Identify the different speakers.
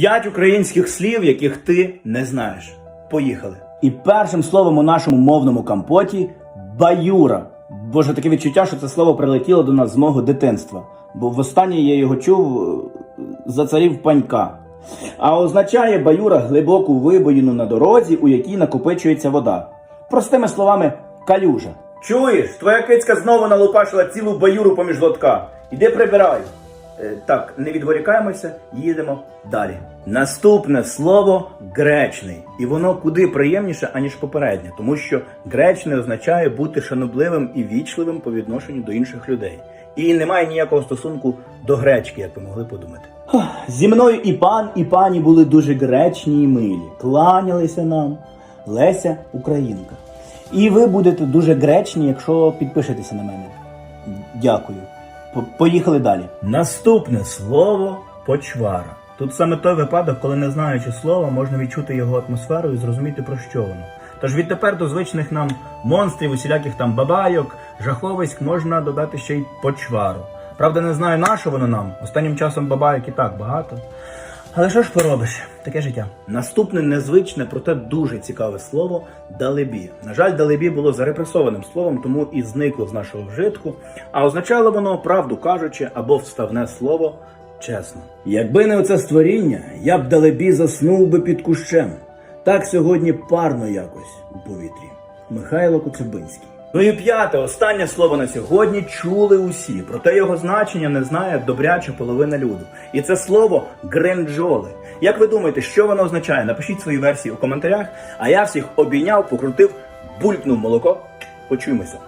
Speaker 1: П'ять українських слів, яких ти не знаєш. Поїхали. І першим словом у нашому мовному компоті баюра. Боже, таке відчуття, що це слово прилетіло до нас з мого дитинства. Бо востаннє я його чув е, за царів панька. А означає баюра глибоку вибоїну на дорозі, у якій накопичується вода. Простими словами, калюжа. Чуєш, твоя кицька знову налупашила цілу баюру поміж лотка. Іди прибирай. Е, так, не відволікаємося, їдемо далі. Наступне слово гречний. І воно куди приємніше, аніж попереднє, тому що гречний означає бути шанобливим і вічливим по відношенню до інших людей. І немає ніякого стосунку до гречки, як ви могли подумати. Зі мною і пан, і пані були дуже гречні і милі, кланялися нам. Леся Українка. І ви будете дуже гречні, якщо підпишетеся на мене. Дякую. По- Поїхали далі. Наступне слово почвара. Тут саме той випадок, коли не знаючи слова, можна відчути його атмосферу і зрозуміти про що воно. Тож відтепер до звичних нам монстрів, усіляких там бабайок, жаховиськ можна додати ще й почвару. Правда, не знаю, на що воно нам. Останнім часом бабайок і так багато. Але що ж поробиш? Таке життя. Наступне незвичне, проте дуже цікаве слово далебі. На жаль, далебі було зарепресованим словом, тому і зникло з нашого вжитку. А означало воно, правду кажучи, або вставне слово чесно. Якби не оце створіння, я б далебі заснув би під кущем. Так сьогодні парно якось у повітрі. Михайло Коцюбинський. Ну і п'яте, останнє слово на сьогодні чули усі, проте його значення не знає добряча половина люду. І це слово гренджоли. Як ви думаєте, що воно означає? Напишіть свої версії у коментарях, а я всіх обійняв, покрутив, булькнув молоко. Почуємося.